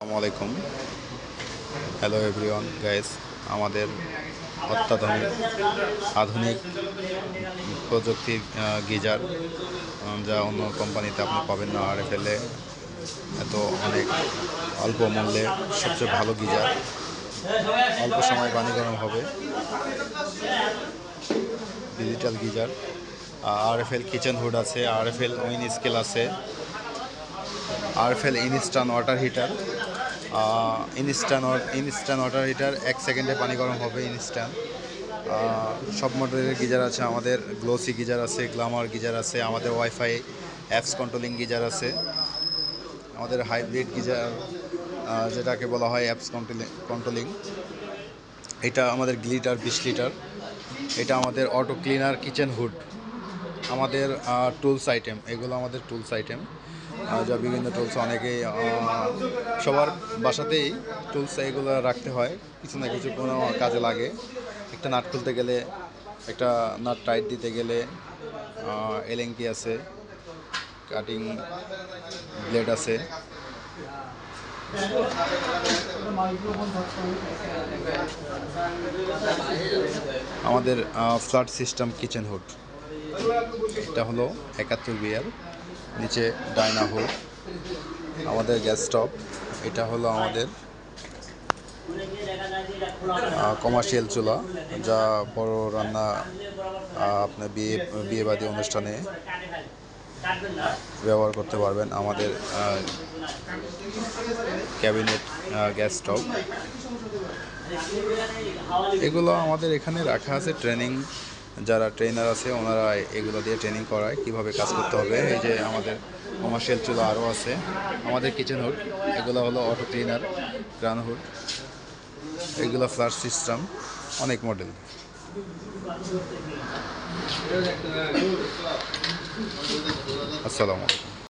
আসসালামু আলাইকুম hello everyone guys আমাদের অত্যাধুনিক, আধুনিক প্রযুক্তির গিজার যা অন্য কোম্পানিতে আপনি পাবেন না আর ফেলে এত অনেক অল্প মূল্যে সবচেয়ে ভালো গিজার। অল্প সময় পানি গরম হবে। Digital geyser. R F L kitchen hood আছে R F L win scale আছে। RFL instant water heater. Instant instant water heater এক সেকেন্ডে পানি গরম হবে ইনস্ট্যান্ট সব মডেলের গিজার আছে, আমাদের গ্লোসি গিজার আছে, গ্লামার গিজার আছে, আমাদের ওয়াইফাই অ্যাপস কন্ট্রোলিং গিজার আছে। আমাদের হাইব্রিড গিজার যেটাকে বলা হয় অ্যাপস কন্ট্রোলিং এটা আমাদের গ্লিটার, বিশ লিটার। এটা আমাদের অটো ক্লিনার, কিচেন হুড। আমাদের টুলস আইটেম, এগুলো আমাদের টুলস আইটেম। যা বিভিন্ন টুলস অনেকেই সবার বাসাতেই টুলস এগুলো রাখতে হয়। কিছু না কিছু কোনো কাজে লাগে। একটা নাট খুলতে গেলে, একটা নাট টাইট দিতে গেলে এলেঙ্কি আছে কাটিং ব্লেড আছে। আমাদের ফ্ল্যাট সিস্টেম কিচেন হুড এটা হলো একাত্তর বিয়ার নিচে ডাইনা হুড আমাদের গ্যাস স্টপ, এটা হলো আমাদের কমার্শিয়াল চুলা, যা বড় রান্না আপনার বিয়ে, বিয়েবাদী অনুষ্ঠানে ব্যবহার করতে পারবেন আমাদের ক্যাবিনেট গ্যাস স্টপ। এগুলো আমাদের এখানে রাখা আছে ট্রেনিং যারা ট্রেনার আছে, ওনারা এগুলো দিয়ে ট্রেনিং করায়, কীভাবে কাজ করতে হবে। এই যে আমাদের কমার্শিয়াল চুলো আরও আছে, আমাদের কিচেন হুড এগুলো হলো অটো ক্লিনার গ্রান হুড এগুলো ফ্লাশ সিস্টেম অনেক মডেল আসসালামু আলাইকুম।